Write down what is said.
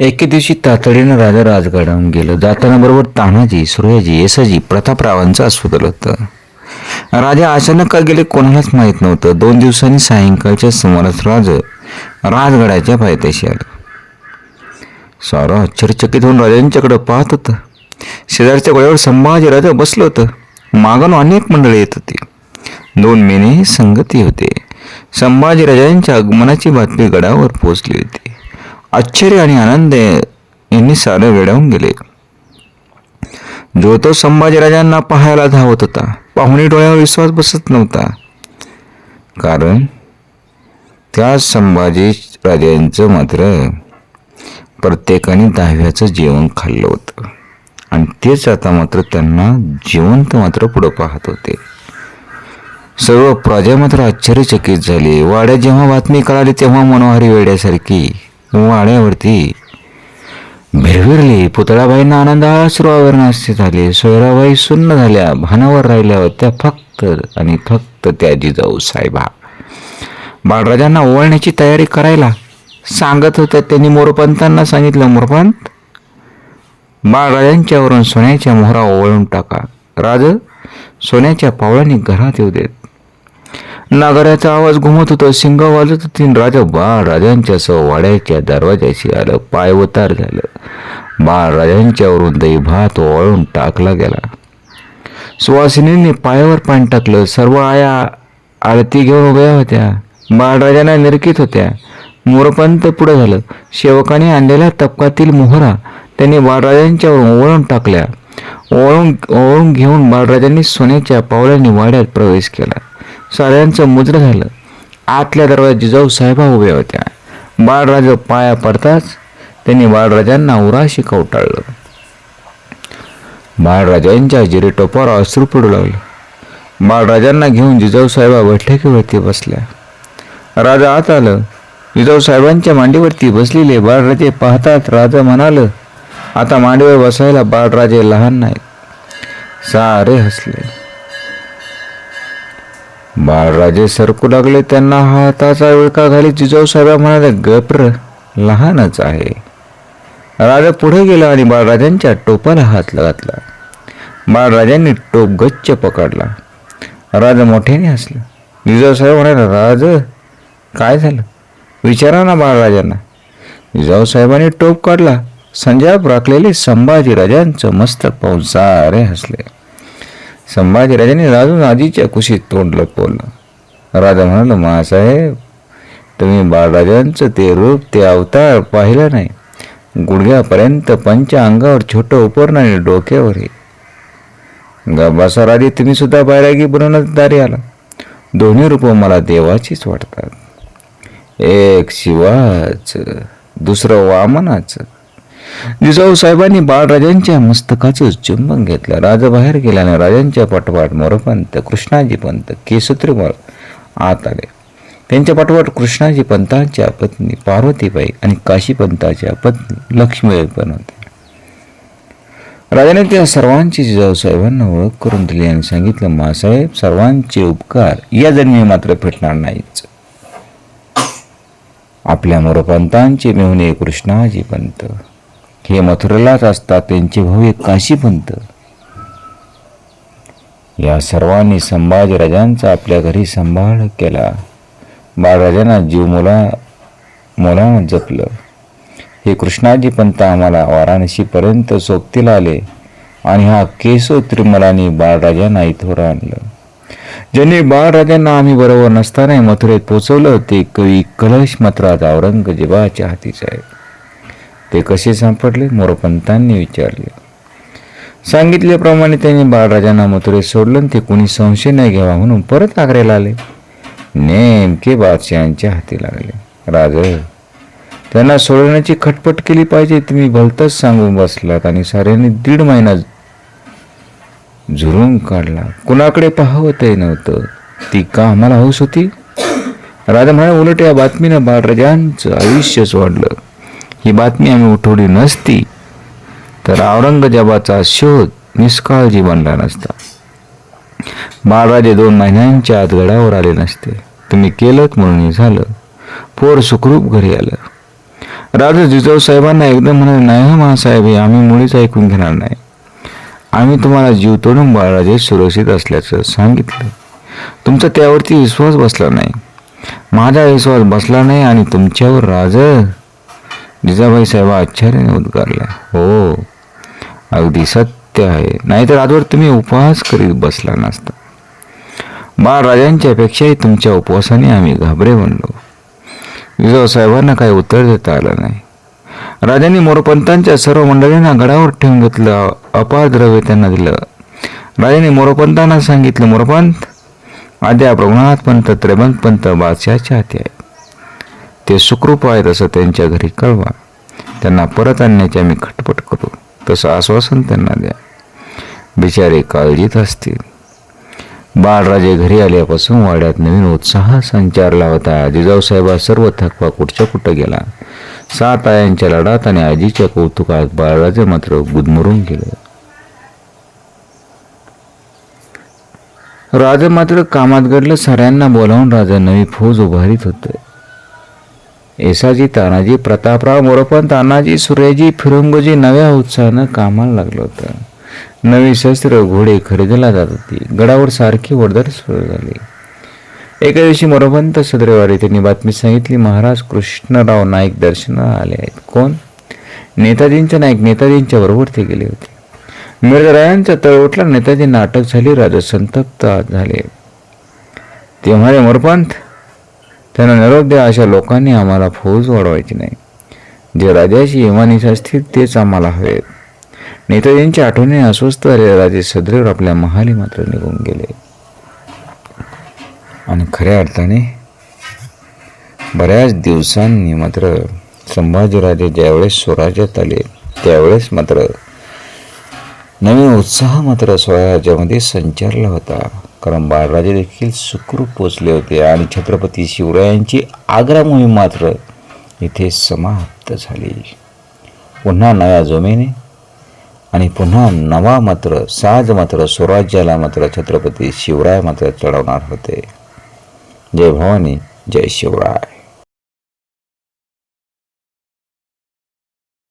एके दिवशी तातडीनं राजा राजगडाहून गेलं. जाताना बरोबर तानाजी सूर्याजी येसाजी प्रतापरावांचं अस्वदल होतं. राजा अचानक का गेले कोणालाच माहीत नव्हतं. दोन दिवसांनी सायंकाळच्या सुमारास राज राजगडाच्या पायथ्याशी आलं. सारा आश्चर्यचकित होऊन राजांच्याकडे पाहत होतं. शेजारच्या गोळ्यावर संभाजी राजा बसलं होतं. मागून अनेक मंडळी येत होती. दोन मेने संगती होते. संभाजी राजांच्या आगमनाची बातमी गडावर पोचली होती. आश्चर्य आणि आनंद यांनी सारं वेडावून गेले जो तो संभाजीराजांना पाहायला धावत होता पाहुणे डोळ्यावर विश्वास बसत नव्हता कारण त्या संभाजी राजांचं मात्र प्रत्येकाने दहाव्याचं जेवण खाल्लं होतं आणि तेच आता मात्र त्यांना जिवंत मात्र पुढं पाहत होते सर्व प्रजा मात्र आश्चर्यचकित झाली वाड्यात जेव्हा बातमी कळाली तेव्हा मनोहारी वेड्यासारखी वाड्यावरती भिरभिरली पुतळाबाईंना आनंद अश्रू झाले. सोयराबाई सुन्न झाल्या. भानावर राहिल्या होत्या फक्त आणि फक्त त्या जिजाऊ साहेबा. बाळराजांना ओवाळण्याची तयारी करायला सांगत होत्या त्यांनी मोरपंतांना सांगितलं मोरपंत बाळराजांच्यावरून सोन्याच्या मोहरा ओवाळून टाका. राज सोन्याच्या पावलांनी घरात येऊ देत. नागऱ्याचा आवाज घुमत होता शिंग वाजत होती. आणि राजा बाळ राजांच्या सह वाड्याच्या दरवाजाशी आलं पाय उतार झालं. बाळ राजांच्यावरून दही भात ओळून टाकला गेला. सुवासिनींनी पायावर पाणी टाकलं. सर्व आया आळती घेऊन उभ्या होत्या. बाळराजांना निरकित होत्या. मोरपंत पुढे झालं. शेवकाने आणलेल्या तपकातील मोहरा त्यांनी बाळराजांच्यावर ओवळून टाकल्या. ओळून ओळून घेऊन बाळराजांनी सोन्याच्या पावलांनी वाड्यात प्रवेश केला. साऱ्यांचं मुद्र झालं. आतल्या दरवाजात जिजाऊ साहेबा उभ्या होत्या. बाळराज पाया पडताच त्यांनी बाळराजांना उराशी कवटाळलं बाळराजांच्या जिरे टोपावर अश्रू पडू लागलं. बाळराजांना घेऊन जिजाऊ साहेबा बैठकीवरती बसल्या. राजा आत आलं. जिजाऊ साहेबांच्या मांडीवरती बसलेले बाळराजे पाहतात. राजा म्हणाल आता मांडीवर बसायला बाळराजे लहान नाहीत. सारे हसले. बाळराजे सरकू लागले त्यांना हाताचा विळका घाली जिजाऊ साहेबा म्हणाले गप्र लहानच आहे. राजा पुढे गेला आणि बाळराजांच्या टोपाला हात घातला बाळराजांनी टोप गच्च पकडला. राजा मोठ्याने हसला. जिजाऊ साहेब म्हणाले राज काय झालं? विचारा ना बाळराजांना. जिजाऊ साहेबांनी टोप काढला. संजाप राखलेले संभाजी राजांचं मस्तक पाहून सारे हसले. संभाजीराजाने राजून आजीच्या कुशीत तोंड लपवलं राजा म्हणाला महासाहेब तुम्ही बाळराजांचं ते रूप ते अवतार पाहिलं नाही. गुडघ्यापर्यंत पंच अंगावर छोटं उपरण आणि डोक्यावर हे. गबासा तुम्ही सुद्धा बैरागी बनवण्यात दारी आला. दोन्ही रूप मला देवाचीच वाटतात. एक शिवाचं दुसरं वामनाचं. जिजाऊ साहेबांनी बाळराजांच्या मस्तकाचं चुंबन घेतलं. राजा बाहेर गेल्याने राजांच्या पाठोपाठ मोरपंत कृष्णाजी पंत केसुत्री आत आले. त्यांच्या पाठोपाठ कृष्णाजी पंतांच्या पत्नी पार्वतीबाई आणि काशीपंताच्या पत्नी लक्ष्मीबाई पण होत्या. राजाने त्या सर्वांची जिजाऊ साहेबांना ओळख करून दिली आणि सांगितलं मासाहेब सर्वांचे उपकार या जन्मी मात्र भेटणार नाहीच आपल्या मोरपंतांचे मेहुणे कृष्णाजी पंत. हे मथुरेलाच असतात त्यांचे भव्य काशीपंत. या सर्वांनी संभाजीराजांचा आपल्या घरी सांभाळ केला. बाळराजांना जीव मुला मुलानं जपलं. हे कृष्णाजी पंत आम्हाला वाराणसीपर्यंत सोबतीला आले आणि हा केसो त्रिमलाने बाळराजांना इथवर आणलं. ज्यांनी बाळराजांना आम्ही बरोबर नसताना मथुरेत पोचवलं ते कवी कलश मथुराज औरंगजेबाच्या हातीच आहे ते कसे सापडले? मोरपंतांनी विचारले. सांगितल्याप्रमाणे त्यांनी बाळराजांना मथुरे सोडलं ते कुणी संशय नाही घ्यावा म्हणून परत आग्र्याला आले. नेमके बादशहांच्या हाती लागले. राज त्यांना सोडवण्याची खटपट केली पाहिजे तुम्ही भलतच सांगून बसलात आणि साऱ्यांनी दीड महिना झुरून काढला. कुणाकडे पाहवतही नव्हतं. ती का आम्हाला हौस होती? राजा म्हणाले उलट या बातमीनं बाळराजांचं आयुष्यच वाढलं. ही बातमी आम्ही उठवली नसती तर औरंगजेबाचा शोध निष्काळजी बनला नसता. बाळराजे दोन महिन्यांच्या आत गडावर आले नसते. तुम्ही केलं म्हणून झालं. पोर सुखरूप घरी आलं. राजा जिजाऊ साहेबांना एकदम म्हणाले नाही हो महासाहेब हे आम्ही मुळीच ऐकून घेणार नाही. आम्ही तुम्हाला जीव तोडून बाळराजे सुरक्षित असल्याचं सांगितलं. तुमचा त्यावरती विश्वास बसला नाही. माझा विश्वास बसला नाही आणि तुमच्यावर राजा जिजाबाई साहेब आश्चर्याने उद्गारला हो अगदी सत्य आहे. नाहीतर आजवर तुम्ही उपवास करीत बसला नसता. बाळराजांच्या अपेक्षाही तुमच्या उपवासाने आम्ही घाबरे बनलो जिजाऊ साहेबांना काही उत्तर देता आलं नाही. राजांनी मोरपंतांच्या सर्व मंडळींना गडावर ठेवून घेतलं अपार द्रव्य त्यांना दिलं. राजाने मोरपंतांना सांगितलं मोरपंत आद्या प्रभुनाथ पंत त्रेबंत पंत बादशाहच्या हाती आहे ते सुखरूप आहेत असं त्यांच्या घरी कळवा. त्यांना परत आणण्याची आम्ही खटपट करू. तसं आश्वासन त्यांना द्या. बिचारे काळजीत असतील. बाळराजे घरी आल्यापासून वाड्यात नवीन उत्साह संचारला होता जिजाऊसाहेबा सर्व थकवा कुठच्या कुठं गेला? सात आयांच्या लढात आणि आजीच्या कौतुकात बाळराजे मात्र गुदमरून गेले. राजा मात्र कामात घडलं साऱ्यांना बोलावून राजा नवी फौज उभारीत होते. येसाजी तानाजी प्रतापराव मोरपंत तानाजी सूर्याजी फिरंगोजी नव्या उत्साहानं कामाला लागलं होतं. नवी शस्त्र घोडे खरेदीला जात होती. गडावर सारखी वर्दळ सुरू झाली. एका दिवशी मोरपंत सदरेवारी त्यांनी बातमी सांगितली महाराज कृष्णराव नाईक दर्शनाला आले आहेत. कोण? नेताजींच्या नाईक नेताजींच्या बरोबर ते गेले होते. मिरजरायांच्या तळवटला नेताजी नेताजींना अटक झाली राजा संतप्त झाले. ते म्हणाले त्यांना निरोप द्या अशा लोकांनी आम्हाला फौज वाढवायची नाही. जे राजाशी इमानीस असतील तेच आम्हाला हवेत. नेताजींच्या आठवणीने अस्वस्थ झालेले राजे सदैव आपल्या महाली मात्र निघून गेले. आणि खऱ्या अर्थाने बऱ्याच दिवसांनी मात्र संभाजीराजे ज्यावेळेस स्वराज्यात आले त्यावेळेस मात्र नवीन उत्साह मात्र स्वराज्यामध्ये संचारला होता. कारण बाळराजे देखील सुखरूप पोचले होते आणि छत्रपती शिवरायांची आग्रा मोहीम मात्र इथे समाप्त झाली. पुन्हा नव्या जोमेने आणि पुन्हा नवा मात्र साज मात्र स्वराज्याला मात्र छत्रपती शिवराय मात्र चढवणार होते. जय भवानी जय शिवराय.